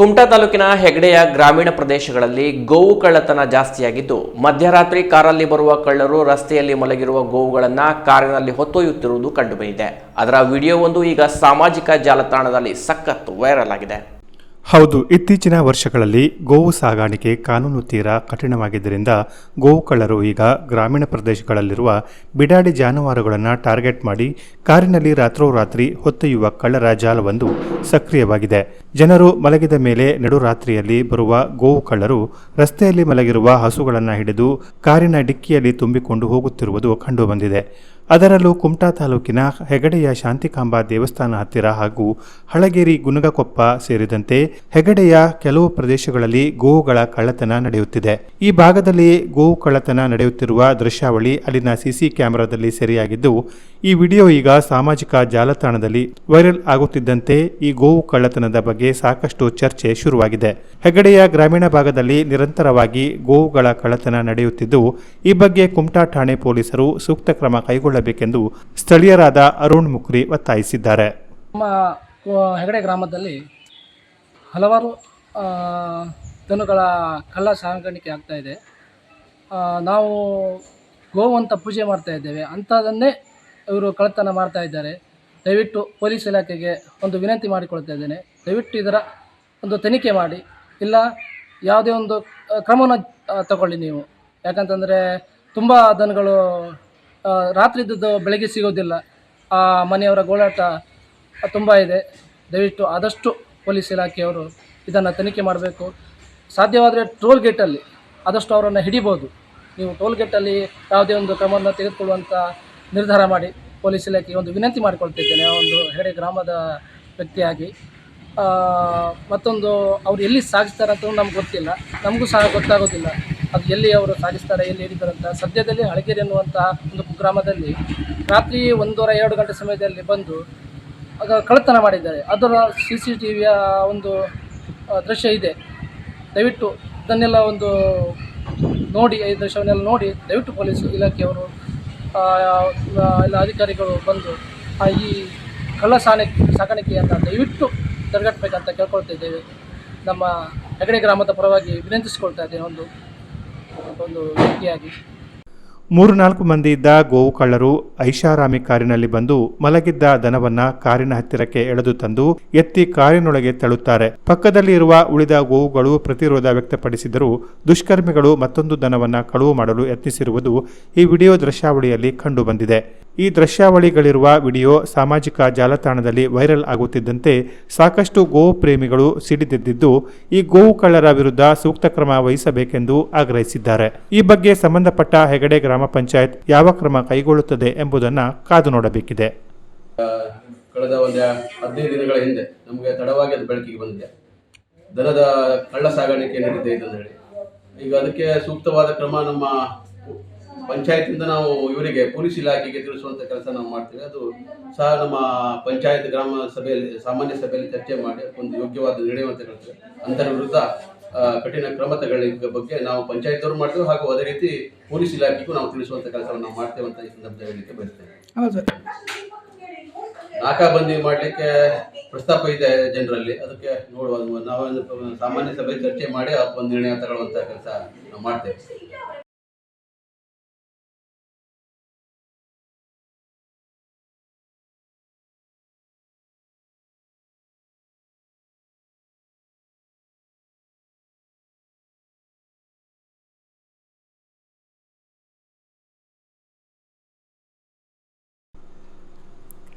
ಕುಮಟಾ ತಾಲೂಕಿನ ಹೆಗಡೆಯ ಗ್ರಾಮೀಣ ಪ್ರದೇಶಗಳಲ್ಲಿ ಗೋವು ಕಳ್ಳತನ ಜಾಸ್ತಿಯಾಗಿದ್ದು, ಮಧ್ಯರಾತ್ರಿ ಕಾರಲ್ಲಿ ಬರುವ ಕಳ್ಳರು ರಸ್ತೆಯಲ್ಲಿ ಮಲಗಿರುವ ಗೋವುಗಳನ್ನು ಕಾರಿನಲ್ಲಿ ಹೊತ್ತೊಯ್ಯುತ್ತಿರುವುದು ಕಂಡುಬಂದಿದೆ. ಅದರ ವಿಡಿಯೋವೊಂದು ಈಗ ಸಾಮಾಜಿಕ ಜಾಲತಾಣದಲ್ಲಿ ಸಖತ್ ವೈರಲ್ ಆಗಿದೆ. ಹೌದು, ಇತ್ತೀಚಿನ ವರ್ಷಗಳಲ್ಲಿ ಗೋವು ಸಾಗಾಣಿಕೆ ಕಾನೂನು ತೀರಾ ಕಠಿಣವಾಗಿದ್ದರಿಂದ ಗೋವು ಕಳ್ಳರು ಈಗ ಗ್ರಾಮೀಣ ಪ್ರದೇಶಗಳಲ್ಲಿರುವ ಬಿಡಾಡಿ ಜಾನುವಾರುಗಳನ್ನು ಟಾರ್ಗೆಟ್ ಮಾಡಿ ಕಾರಿನಲ್ಲಿ ರಾತ್ರೋರಾತ್ರಿ ಹೊತ್ತೊಯ್ಯುವ ಕಳ್ಳರ ಜಾಲವೊಂದು ಸಕ್ರಿಯವಾಗಿದೆ. ಜನರು ಮಲಗಿದ ಮೇಲೆ ನಡುರಾತ್ರಿಯಲ್ಲಿ ಬರುವ ಗೋವು ಕಳ್ಳರು ರಸ್ತೆಯಲ್ಲಿ ಮಲಗಿರುವ ಹಸುಗಳನ್ನು ಹಿಡಿದು ಕಾರಿನ ಡಿಕ್ಕಿಯಲ್ಲಿ ತುಂಬಿಕೊಂಡು ಹೋಗುತ್ತಿರುವುದು ಕಂಡುಬಂದಿದೆ. ಅದರಲ್ಲೂ ಕುಮಟಾ ತಾಲೂಕಿನ ಹೆಗಡೆಯ ಶಾಂತಿಕಾಂಬ ದೇವಸ್ಥಾನ ಹತ್ತಿರ ಹಾಗೂ ಹಳಗೇರಿ ಗುನಗಕೊಪ್ಪ ಸೇರಿದಂತೆ ಹೆಗಡೆಯ ಕೆಲವು ಪ್ರದೇಶಗಳಲ್ಲಿ ಗೋವುಗಳ ಕಳ್ಳತನ ನಡೆಯುತ್ತಿದೆ. ಈ ಭಾಗದಲ್ಲಿ ಗೋವು ಕಳ್ಳತನ ನಡೆಯುತ್ತಿರುವ ದೃಶ್ಯಾವಳಿ ಅಲ್ಲಿನ ಸಿಸಿ ಕ್ಯಾಮೆರಾದಲ್ಲಿ ಸೆರೆಯಾಗಿದ್ದು, ಈ ವಿಡಿಯೋ ಈಗ ಸಾಮಾಜಿಕ ಜಾಲತಾಣದಲ್ಲಿ ವೈರಲ್ ಆಗುತ್ತಿದ್ದಂತೆ ಈ ಗೋವು ಕಳ್ಳತನದ ಬಗ್ಗೆ ಸಾಕಷ್ಟು ಚರ್ಚೆ ಶುರುವಾಗಿದೆ. ಹೆಗಡೆಯ ಗ್ರಾಮೀಣ ಭಾಗದಲ್ಲಿ ನಿರಂತರವಾಗಿ ಗೋವುಗಳ ಕಳ್ಳತನ ನಡೆಯುತ್ತಿದ್ದು, ಈ ಬಗ್ಗೆ ಕುಮಟಾ ಠಾಣೆ ಪೊಲೀಸರು ಸೂಕ್ತ ಕ್ರಮ ಕೈಗೊಳ್ಳಬೇಕೆಂದು ಸ್ಥಳೀಯರಾದ ಅರುಣ್ ಮುಕ್ರಿ ಒತ್ತಾಯಿಸಿದ್ದಾರೆ. ನಮ್ಮ ಹೆಗಡೆ ಗ್ರಾಮದಲ್ಲಿ ಹಲವಾರು ದನಗಳ ಕಳ್ಳ ಸಾಗಾಣಿಕೆ ಆಗ್ತಾ ಇದೆ. ನಾವು ಗೋವಂತ ಪೂಜೆ ಮಾಡ್ತಾ ಇದ್ದೇವೆ. ಅಂಥದ್ದನ್ನೇ ಇವರು ಕಳ್ಳತನ ಮಾಡ್ತಾ ಇದ್ದಾರೆ. ದಯವಿಟ್ಟು ಪೊಲೀಸ್ ಇಲಾಖೆಗೆ ಒಂದು ವಿನಂತಿ ಮಾಡಿಕೊಳ್ತಾ ಇದ್ದೇನೆ. ದಯವಿಟ್ಟು ಇದರ ಒಂದು ತನಿಖೆ ಮಾಡಿ. ಇಲ್ಲ, ಯಾವುದೇ ಒಂದು ಕ್ರಮವನ್ನು ತಗೊಳ್ಳಿ ನೀವು. ಯಾಕಂತಂದರೆ ತುಂಬ ದನಗಳು ರಾತ್ರಿದ್ದು ಬೆಳಗ್ಗೆ ಸಿಗೋದಿಲ್ಲ. ಆ, ಮನೆಯವರ ಗೋಳಾಟ ತುಂಬ ಇದೆ. ದಯವಿಟ್ಟು ಆದಷ್ಟು ಪೊಲೀಸ್ ಇಲಾಖೆಯವರು ಇದನ್ನು ತನಿಖೆ ಮಾಡಬೇಕು. ಸಾಧ್ಯವಾದರೆ ಟೋಲ್ ಗೇಟಲ್ಲಿ ಆದಷ್ಟು ಅವರನ್ನು ಹಿಡಿಬೋದು. ನೀವು ಟೋಲ್ ಗೇಟಲ್ಲಿ ಯಾವುದೇ ಒಂದು ಕ್ರಮವನ್ನು ತೆಗೆದುಕೊಳ್ಳುವಂಥ ನಿರ್ಧಾರ ಮಾಡಿ. ಪೊಲೀಸ್ ಇಲಾಖೆಗೆ ಒಂದು ವಿನಂತಿ ಮಾಡಿಕೊಳ್ತಿದ್ದೇನೆ, ಒಂದು ಹೆಡೆ ಗ್ರಾಮದ ವ್ಯಕ್ತಿಯಾಗಿ. ಮತ್ತೊಂದು ಅವ್ರು ಎಲ್ಲಿ ಸಾಗಿಸ್ತಾರೆ ಅಂತ ನಮ್ಗೆ ಗೊತ್ತಿಲ್ಲ, ನಮಗೂ ಸಹ ಗೊತ್ತಾಗೋದಿಲ್ಲ. ಅದು ಎಲ್ಲಿ ಅವರು ಸಾಗಿಸ್ತಾರೆ, ಎಲ್ಲಿ ಹಿಡಿತಾರೆ ಅಂತ. ಸದ್ಯದಲ್ಲಿ ಹಳಗೇರಿ ಎನ್ನುವಂತಹ ಒಂದು ಕುಗ್ರಾಮದಲ್ಲಿ ರಾತ್ರಿ ಒಂದೂವರೆ, ಎರಡು ಗಂಟೆ ಸಮಯದಲ್ಲಿ ಬಂದು ಆಗ ಕಳ್ಳತನ ಮಾಡಿದ್ದಾರೆ. ಅದರ ಸಿ ಸಿ ಟಿ ವಿಯ ಒಂದು ದೃಶ್ಯ ಇದೆ. ದಯವಿಟ್ಟು ಇದನ್ನೆಲ್ಲ ಒಂದು ನೋಡಿ, ಈ ದೃಶ್ಯವನ್ನೆಲ್ಲ ನೋಡಿ ದಯವಿಟ್ಟು ಪೊಲೀಸ್ ಇಲಾಖೆಯವರು ಎಲ್ಲ ಅಧಿಕಾರಿಗಳು ಬಂದು ಈ ಕಳ್ಳ ಸಾಣೆ ಸಾಗಾಣಿಕೆಯನ್ನು ದಯವಿಟ್ಟು ತಡೆಗಟ್ಟಬೇಕಂತ ಕೇಳ್ಕೊಳ್ತಿದ್ದೇವೆ. ನಮ್ಮ ಹೆಗಡೆ ಗ್ರಾಮದ ಪರವಾಗಿ ವಿನಂತಿಸಿಕೊಳ್ತಾ ಇದ್ದೇವೆ ಒಂದು ಒಂದು ವ್ಯಕ್ತಿಯಾಗಿ. ಮೂರು ನಾಲ್ಕು ಮಂದಿ ಇದ್ದ ಗೋವು ಕಳ್ಳರು ಐಷಾರಾಮಿ ಕಾರಿನಲ್ಲಿ ಬಂದು ಮಲಗಿದ್ದ ದನವನ್ನ ಕಾರಿನ ಹತ್ತಿರಕ್ಕೆ ಎಳೆದು ತಂದು ಎತ್ತಿ ಕಾರಿನೊಳಗೆ ತಳ್ಳುತ್ತಾರೆ. ಪಕ್ಕದಲ್ಲಿ ಇರುವ ಉಳಿದ ಗೋವುಗಳು ಪ್ರತಿರೋಧ ವ್ಯಕ್ತಪಡಿಸಿದರೂ ದುಷ್ಕರ್ಮಿಗಳು ಮತ್ತೊಂದು ದನವನ್ನ ಕಳುವು ಮಾಡಲು ಯತ್ನಿಸಿರುವುದು ಈ ವಿಡಿಯೋ ದೃಶ್ಯಾವಳಿಯಲ್ಲಿ ಕಂಡುಬಂದಿದೆ. ಈ ದೃಶ್ಯಾವಳಿಗಳಿರುವ ವಿಡಿಯೋ ಸಾಮಾಜಿಕ ಜಾಲತಾಣದಲ್ಲಿ ವೈರಲ್ ಆಗುತ್ತಿದ್ದಂತೆ ಸಾಕಷ್ಟು ಗೋವು ಪ್ರೇಮಿಗಳು ಸಿಡಿದೆದ್ದಿದ್ದು, ಈ ಗೋವು ಕಳ್ಳರ ವಿರುದ್ಧ ಸೂಕ್ತ ಕ್ರಮ ವಹಿಸಬೇಕೆಂದು ಆಗ್ರಹಿಸಿದ್ದಾರೆ. ಈ ಬಗ್ಗೆ ಸಂಬಂಧಪಟ್ಟ ಹೆಗಡೆ ಗ್ರಾಮ ಪಂಚಾಯತ್ ಯಾವ ಕ್ರಮ ಕೈಗೊಳ್ಳುತ್ತದೆ ಎಂಬುದನ್ನು ಕಾದು ನೋಡಬೇಕಿದೆ. ಕಳೆದ ಒಂದು ಹದಿನೈದು ದಿನಗಳ ಹಿಂದೆ ನಮಗೆ ತಡವಾಗಿ ಅದು ಬೆಳಕಿಗೆ ಬಂದಿದೆ. ದನದ ಕಳ್ಳ ಸಾಗಾಣಿಕೆ ನಡೀತಾ ಇದೆ ಅಂತ ಹೇಳಿ. ಈಗ ಅದಕ್ಕೆ ಸೂಕ್ತವಾದ ಕ್ರಮ ನಮ್ಮ ಪಂಚಾಯತಿಂದ ನಾವು ಇವರಿಗೆ ಪೊಲೀಸ್ ಇಲಾಖೆಗೆ ತಿಳಿಸುವಂತ ಕೆಲಸ ನಾವು ಮಾಡ್ತೀವಿ. ಅದು ಸಹ ನಮ್ಮ ಪಂಚಾಯತ್ ಗ್ರಾಮ ಸಭೆಯಲ್ಲಿ ಸಾಮಾನ್ಯ ಸಭೆಯಲ್ಲಿ ಚರ್ಚೆ ಮಾಡಿ ಒಂದು ಯೋಗ್ಯವಾದ ನಿರ್ಣಯ ಕೆಲಸ ಅಂತರ ವಿರುದ್ಧ ಕಠಿಣ ಕ್ರಮ ತಗೊಳ್ಳಿದ ಬಗ್ಗೆ ನಾವು ಪಂಚಾಯತ್ ಅವರು ಮಾಡ್ತೇವೆ ಹಾಗೂ ಅದೇ ರೀತಿ ಪೊಲೀಸ್ ಇಲಾಖೆಗೂ ನಾವು ತಿಳಿಸುವಂತ ಕೆಲಸವನ್ನು ನಾವು ಮಾಡ್ತೇವೆ ಅಂತ ಈ ಸಂದರ್ಭದಲ್ಲಿ ಹೇಳಲಿಕ್ಕೆ ಬಯಸ್ತೇವೆ ಬಂದಿ ನಾಕಾಬಂದಿ ಮಾಡಲಿಕ್ಕೆ ಪ್ರಸ್ತಾಪ ಇದೆ ಜನರಲ್ಲಿ. ಅದಕ್ಕೆ ನೋಡುವ ನಾವೊಂದು ಸಾಮಾನ್ಯ ಸಭೆ ಚರ್ಚೆ ಮಾಡಿ ಒಂದು ನಿರ್ಣಯ ತಗೊಳ್ಳುವಂತ ಕೆಲಸ ನಾವು ಮಾಡ್ತೇವೆ.